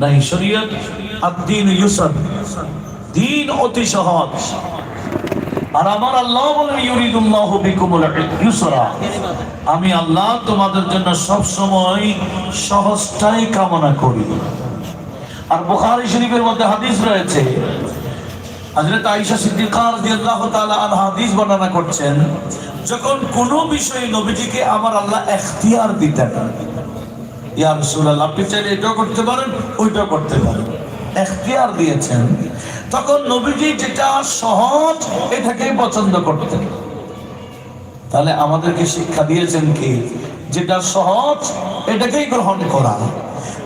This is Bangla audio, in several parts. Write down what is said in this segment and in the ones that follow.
নাই শরীয়ত আদ্দিন ইউসর দিন অতি সহজ। আর আমার আল্লাহ বলেন, ইউরিদুল্লাহ বিকুমুল ইউসরা। আমি আল্লাহ তোমাদের জন্য সব সময় সহজটাই কামনা করি। আর বুখারী শরীফের মধ্যে হাদিস রয়েছে, হযরত আয়েশা সিদ্দিকা রাদিয়াল্লাহু তাআলা আনহা হাদিস বর্ণনা করছেন, যখন কোন বিষয়ে নবীজিকে আমার আল্লাহ এখতিয়ার দিতেন আপনি চাইলে এটাও করতে পারেন, ওইটাও করতে পারেন। এখতিয়ার দিয়েছেন, তখন নবীজি যেটা সহজ, এটাকেই পছন্দ করতেন। তাহলে আমাদেরকে শিক্ষা দিয়েছেন কি? যেটা সহজ, এটাকেই গ্রহণ করা।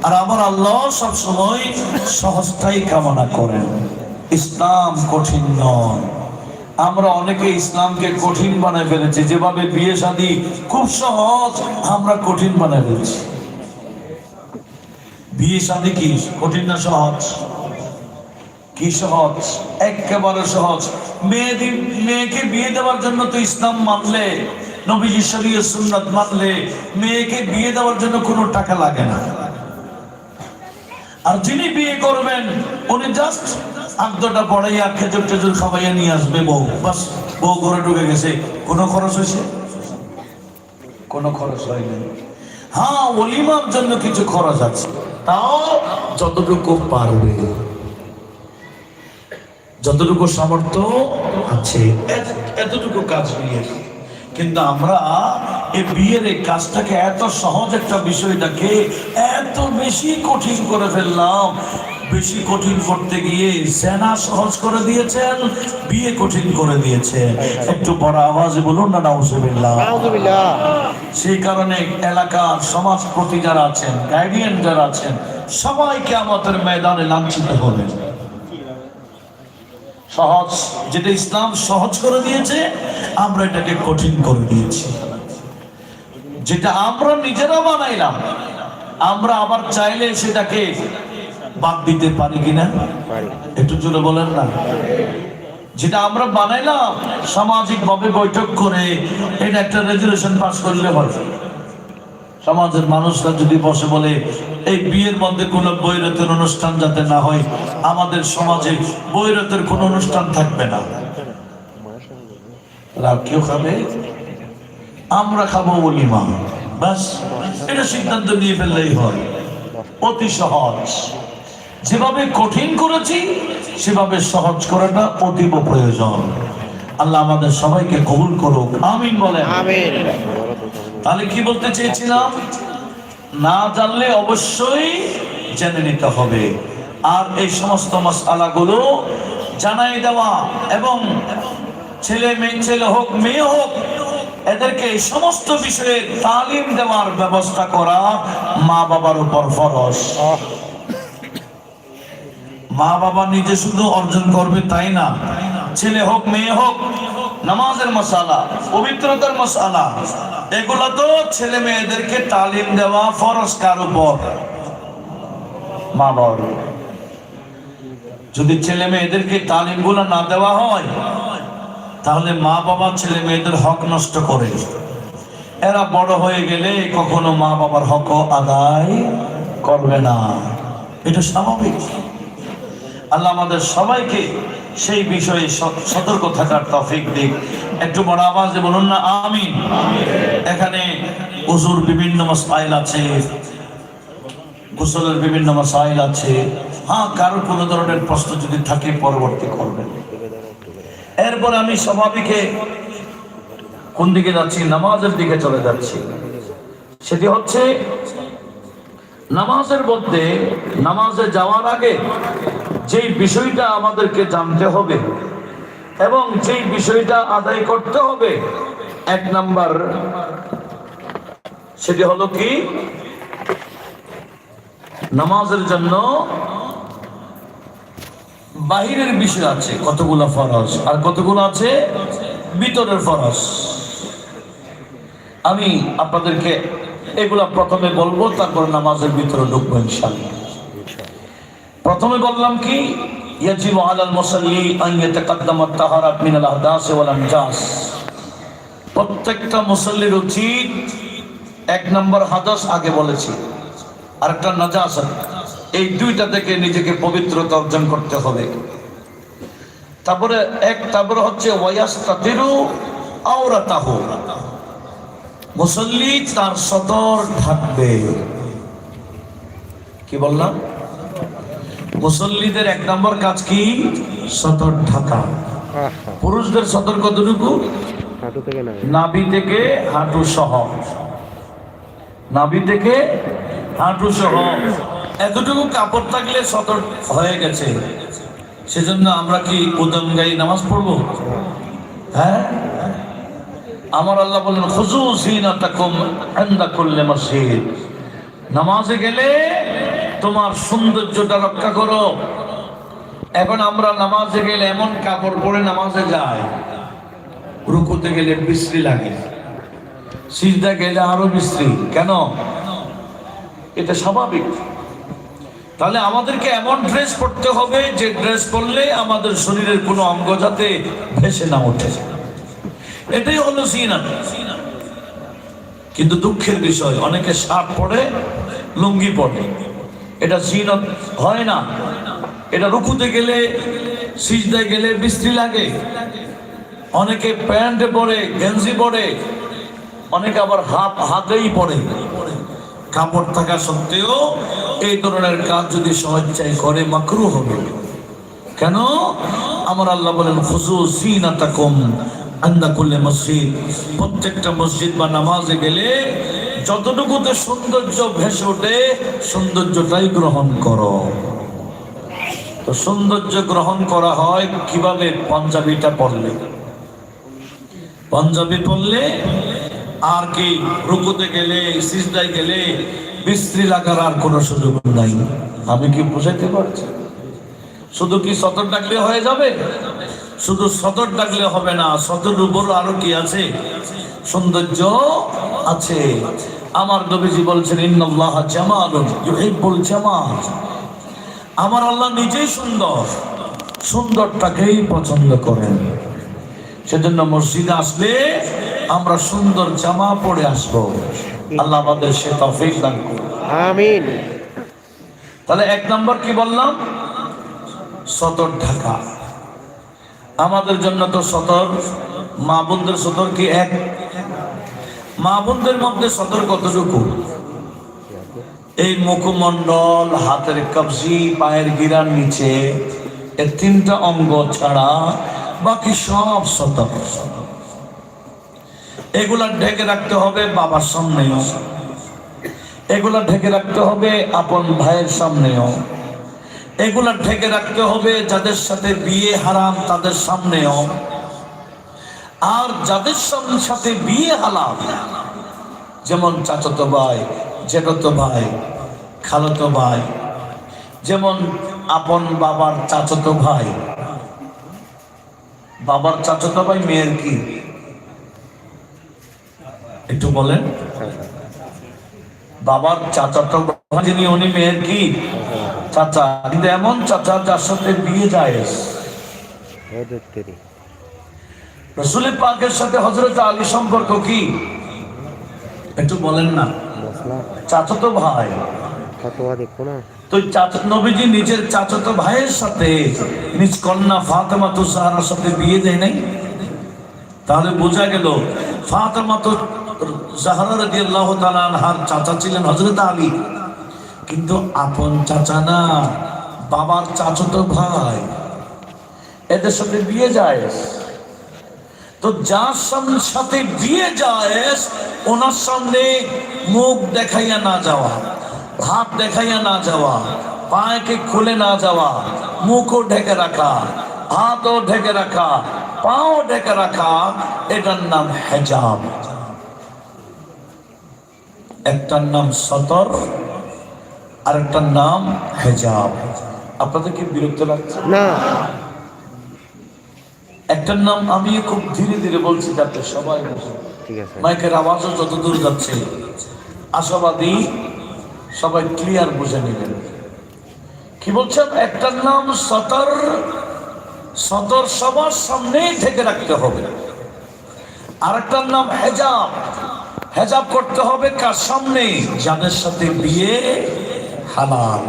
আর আমার আল্লাহ সব সময় সহজটাই কামনা করেন। ইসলাম কঠিন নয়। আমরা অনেকে ইসলামকে কঠিন বানায় ফেলেছি। যেভাবে বিয়ে শাদী খুব সহজ, আমরা কঠিন বানায় ফেলেছি। বিয়ে শাদী কি? কঠিন না সহজ? কি সহজ? একেবারে সহজ। মেয়েদের মেয়েকে বিয়ে দেওয়ার জন্য তো ইসলাম মানলে, নবীজি মানলে, মেয়েকে বিয়ে দেওয়ার জন্য কোনো টাকা লাগে না। আর যিনি বিয়ে করবেন, উনি জাস্ট আগ্দটা পড়াইয়া খেজুর টেজুর খাওয়াইয়া নিয়ে আসবে বউ। বাস, বউ ঘরে ঢুকে গেছে। কোনো খরচ হয়েছে? কোনো খরচ হয়নি। হ্যাঁ অলিমার জন্য কিছু খরচ আছে। তাও যতটুকু পারবে। যতটুকু সামর্থ্য আছে এতটুকু কাজ নিয়ে কিন্তু আমরা এই বিয়ের এই কাজটাকে এত সহজ একটা বিষয়টাকে এত বেশি কঠিন করে ফেললাম বেশি কঠিন করতে গিয়ে সেনা সহজ করে দিয়েছেন বিয়ে কঠিন করে দিয়েছে। একটু বড় আওয়াজে বলুন না নাউজুবিল্লাহ সেই কারণে এলাকার সমাজ প্রতি যারা আছেন গাইডিয়ান যারা আছেন সবাইকে আমাদের ময়দানে লাঞ্ছিত হবেন। সহজ যেটা ইসলাম সহজ করে দিয়েছে আমরা এটাকে কঠিন করে দিয়েছি। যেটা আমরা নিজেরা বানাইলাম আমরা আবার চাইলে সেটাকে বাদ দিতে পারি কিনা? একটু জোরে বলেন না। যেটা আমরা বানাইলাম সামাজিক ভাবে বৈঠক করে এটা একটা রেজুলেশন পাস করলে হয় সমাজের মানুষরা যদি বসে বলে এই বিয়ের মধ্যে কোনো বৈরতের অনুষ্ঠান যাতে না হয় আমাদের সমাজে বৈরতের কোনো অনুষ্ঠান থাকবে না। কেউ খাবে? আমরা খাব অলিমা। ব্যাস এটা সিদ্ধান্ত নিয়ে ফেললেই হয়। অতি সহজ। যেভাবে কঠিন করেছি সেভাবে সহজ করাটা অতীব প্রয়োজন। আল্লাহ আমাদের সবাইকে কবুল করুক। আমিন বলেন। তাহলে কি বলতে চেয়েছিলাম? না জানলে অবশ্যই জেনে নিতে হবে। আর এই সমস্ত মশালাগুলো জানাই দেওয়া এবং ছেলে মেয়ে ছেলে হোক মেয়ে হোক এদেরকে এই সমস্ত বিষয়ে তালিম দেওয়ার ব্যবস্থা করা মা বাবার উপর ফরজ। মা বাবা নিজে শুধু অর্জন করবে তাই না? ছেলে হোক, মেয়ে হোক, নামাজের মশালা, পবিত্রতার মশালা, এগুলো তো ছেলে মেয়েদেরকে তালিম দেওয়া ফরজ কার উপর? মা বাবার যদি ছেলে মেয়েদেরকে তালিমগুলো না দেওয়া হয়, তাহলে মা বাবা ছেলে মেয়েদের হক নষ্ট করে। এরা বড় হয়ে গেলে কখনো মা বাবার হক আদায় করবে না। এটা স্বাভাবিক। আল্লাহ আমাদের সবাইকে সেই বিষয়ে সতর্ক থাকার তফিক দিক। একটু বড় আওয়াজে বলুন না, আমিন। এখানে উজুর বিভিন্ন মাসাইল আছে, গোসলের বিভিন্ন মাসাইল আছে। হ্যাঁ কারোর কোনো ধরনের প্রশ্ন যদি থাকে, পরবর্তী করবেন। এরপর আমি স্বাভাবিকে কোন দিকে যাচ্ছি? নামাজের দিকে চলে যাচ্ছি। সেটি হচ্ছে, নামাজের মধ্যে নামাজে যাওয়ার আগে যেই বিষয়টা আমাদেরকে জানতে হবে এবং যেই বিষয়টা আদায় করতে হবে, এক নাম্বার সেটি হলো কি? নামাজের জন্য বাহিরের বিষয় আছে, কতগুলো ফরজ আর কতগুলো আছে? ভিতরের ফরজ। আমি আপনাদেরকে এগুলা প্রথমে বলব, তারপর নামাজের ভিতরে ঢুকবো ইনশাল্লাহ প্রথমে বললাম কি? ইয়াজিবু আলাল মুসাল্লি আন ইয়াতাকাদ্দামা তাহারাত মিনাল আহদাস ওয়াল আনজাস। প্রত্যেকটা মুসল্লির উচিত এক নম্বর হাদাস আগে বলেছি আর একটা নাজাস এই দুইটা থেকে নিজেকে পবিত্রতা অর্জন করতে হবে। তারপরে এক তারপরে হচ্ছে ওয়াস্তাতিরু আওরাতাহ। মুসল্লি তার সদর ঢাকবে। কি বললাম? মুসল্লিদের এক নম্বর কাজ কি? সতর ঢাকা পুরুষদের সতর কতটুকু হাঁটু থেকে নাভি থেকে হাঁটু সহ। নাভি থেকে হাঁটু সহ। এতটুকু কাপড় থাকলে সতর হয়ে গেছে। সেজন্য আমরা কি উদম গাই নামাজ পড়ব? হ্যাঁ? আমার আল্লাহ বলেন খুজু সিনাতাকুম ইনদা কুল্লি মসজিদ। নামাজে গেলে তোমার সৌন্দর্যটা রক্ষা করো। এখন আমরা নামাজে গেলে এমন কাপড় পরে নামাজে যায় রুকুতে গেলে বিশ্রী লাগে। সিজদা গেলে আরও বিশ্রী। কেন? এটা স্বাভাবিক। তাহলে আমাদেরকে এমন ড্রেস পরতে হবে, যে ড্রেস পরলে আমাদের শরীরের কোনো অঙ্গ যাতে ভেসে না ওঠে। এটাই হলো সিনা। কিন্তু দুঃখের বিষয়, অনেকে শার্ট পরে, লুঙ্গি পরে। এটা জিনত হয় না। এটা রুকুতে গেলে, সিজদায় গেলে বিশ্রী লাগে। অনেকে প্যান্ট পরে, গেঞ্জি পরে, অনেকে আবার হাত হাতেই পরে। কাপড় থাকা সত্ত্বেও এই ধরনের কাজ যদি সহজায় করে, মাকরু হবে। কেন? আমার আল্লাহ বলেন খুজু সিনাতাকুম আন্দা করলে মসজিদ। প্রত্যেকটা মসজিদ বা নামাজে গেলে যতটুকুতে সৌন্দর্য ভেসে ওঠে, সৌন্দর্যটাই গ্রহণ করো। তো সৌন্দর্য গ্রহণ করা হয় কীভাবে? পাঞ্জাবিটা পড়লে। পাঞ্জাবি পড়লে আর কি, রুকুতে গেলে, সিজদায় গেলে বিশ্রী লাগার আর কোনো সুযোগ নাই। আমি কি বুঝাইতে পারছি? শুধু কি সতর ডাকলে হয়ে যাবে? শুধু সতর ডাকলে হবে না, সতর উপর আরও কি আছে? সৌন্দর্য আছে। আমার নবীজি বলছেন ইন্নাল্লাহ জামালুন ইউহিব্বুল জামাল। আমার আল্লাহ নিজেই সুন্দর। সুন্দরটাকেই পছন্দ করেন। সেজন্য মসজিদে আসলে আমরা সুন্দর জামা পরে আসব। আল্লাহ আমাদের সে তফিক দান করুন। আমিন। তাহলে এক নম্বর কি বললাম? সতর ঢাকা। আমাদের জন্য তো সতর মা বোনদের সতর কি এক? মা বোনদের মধ্যে সতর কতটুকু? এই মুখমণ্ডল, হাতের কবজি, পায়ের গিরার নিচে এর তিনটা অঙ্গ ছাড়া বাকি সব সতর এগুলা ঢেকে রাখতে হবে বাবার সামনেও। এগুলা ঢেকে রাখতে হবে আপন ভাইয়ের সামনেও। এগুলা ঢেকে রাখতে হবে যাদের সাথে বিয়ে হারাম তাদের সামনেও। আর যাদের সাথে বিয়ে হালাম যেমন চাচতো ভাই, জেঠতো ভাই, খালতো ভাই, যেমন আপন বাবার চাচতো ভাই। বাবার চাচতো ভাই মেয়ের কি? একটু বলেন। বাবার চাচাতো ভাই যিনি, উনি মেয়ের কি? চাচা। কিন্তু এমন চাচা যার সাথে বিয়ে যায়। তেরি রসুল পাকের সাথে হজরত আলী সম্পর্ক কি? একটু বলেন না। চাচাতো ভাই। তাহলে বোঝা তো চাচা ছিলেন হযরত আলী। কিন্তু আপন চাচা না, বাবার চাচাতো ভাই। এদের সাথে বিয়ে যায়। তো যার সাম- সাথে বিয়ে যায় ওনার সামনে মুখ দেখাইয়া না যাওয়া হাত দেখাইয়া না যাওয়া পায়েকে খুলে না যাওয়া মুখও ঢেকে রাখা হাতও ঢেকে রাখা পাও ঢেকে রাখা এটার নাম হেজাব একটার নাম সতর আর একটার নাম হেজাব আপনাদের কি বিরক্ত লাগছে না একটার নাম আমি খুব ধীরে ধীরে বলছি যাতে সবাই ঠিক আছে। মাইকের আওয়াজও যত দূর যাচ্ছে আশাবাদী সবাই ক্লিয়ার বুঝে নেবেন। কি বলছেন? একটার নাম সতর সতর সবার সামনেই থেকে রাখতে হবে। আর একটার নাম হেজাব। হেজাব করতে হবে কার সামনে? যাদের সাথে বিয়ে হালাল।